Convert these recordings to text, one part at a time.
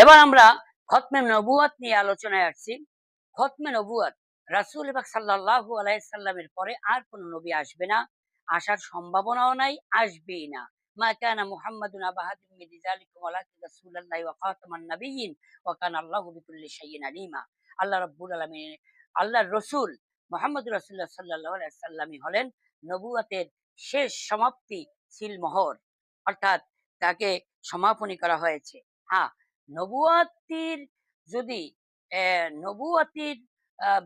এবার আমরা খতমে নবুয়াত নিয়ে আলোচনায় আসছি। খতমে নবুয়াত, রাসূল পাক সাল্লাল্লাহু আলাইহি সাল্লামের পরে আর কোন নবী আসবে না। আসার সম্ভাবনাও নাই, আসবেই না। শেষ সমাপ্তি অর্থাৎ তাকে সমাপনী করা হয়েছে। হ্যাঁ নবুয়াতির যদি নবুয়াতির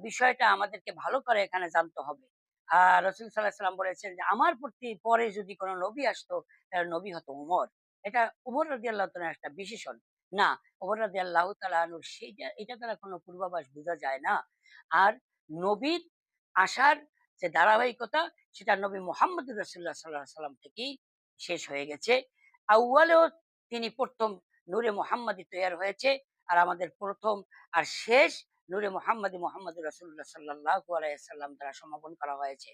বিষয়টা আমাদেরকে ভালো করে এখানে জানতে হবে। আর রসুল সাল্লাহ সাল্লাম বলেছেন যে, আমার প্রতি পরে যদি কোনো নবী আসতো, তাহলে নবী হতো উমর। এটা উমর রাজি আল্লাহ একটা বিশেষণ। না, উমর রাজি আল্লাহ তালুর সেইটা, এটা দ্বারা কোনো পূর্বাভাস বোঝা যায় না। আর নবীর আসার যে ধারাবাহিকতা, সেটা নবী মোহাম্মদ রসুল্লাহ সাল্লাহ সাল্লাম থেকেই শেষ হয়ে গেছে। আউ্বালেও তিনি প্রথম নূরে মোহাম্মদী তৈরি হয়েছে আর আমাদের প্রথম আর শেষ নূরে মোহাম্মদী মোহাম্মদ রসুল্লাহ সাল্লাহ আলাইসাল্লাম দ্বারা সমাপন করা হয়েছে।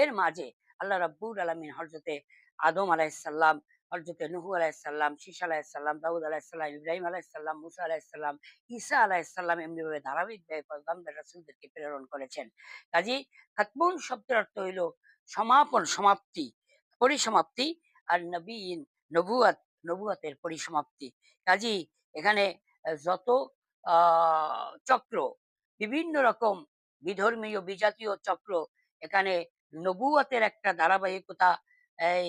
এর মাঝে আল্লাহ রাব্বুল আলমিন হরজতে আদম আলাইসাল্লাম হরজতে নুহু আলাইসাল্লাম শীষ আলাইসাল্লাম দাউদ আলাইসাল্লাম ইব্রাহিম আলাইসাল্লাম মুসা আলাইসাল্লাম ঈসা আলাইসাল্লাম এমনিভাবে ধারাবাহিকভাবে পয়গম্বর রাসূলদেরকে প্রেরণ করেছেন। কাজী খাতমুন শব্দের অর্থ হইল সমাপন, সমাপ্তি, পরিসমাপ্তি, আর নবীন নবুয়াত নবুয়াতের পরিসমাপ্তি। কাজী এখানে যত চক্র, বিভিন্ন রকম বিধর্মীয়, বিজাতীয় চক্র, এখানে নবুয়াতের একটা ধারাবাহিকতা, এই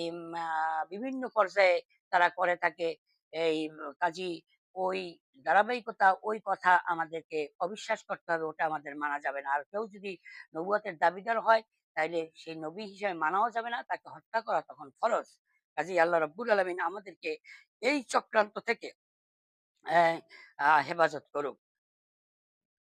বিভিন্ন পর্যায়ে তারা করে থাকে। এই কাজী ওই ধারাবাহিকতা, ওই কথা আমাদেরকে অবিশ্বাস করতে হবে, ওটা আমাদের মানা যাবে না। আর কেউ যদি নবুয়াতের দাবিদার হয়, তাইলে সেই নবী হিসেবে মানাও যাবে না, তাকে হত্যা করা তখন ফরজ। কাজী আল্লাহ রব্বুল আলমিন আমাদেরকে এই চক্রান্ত থেকে আহ, হেফাজত করুক।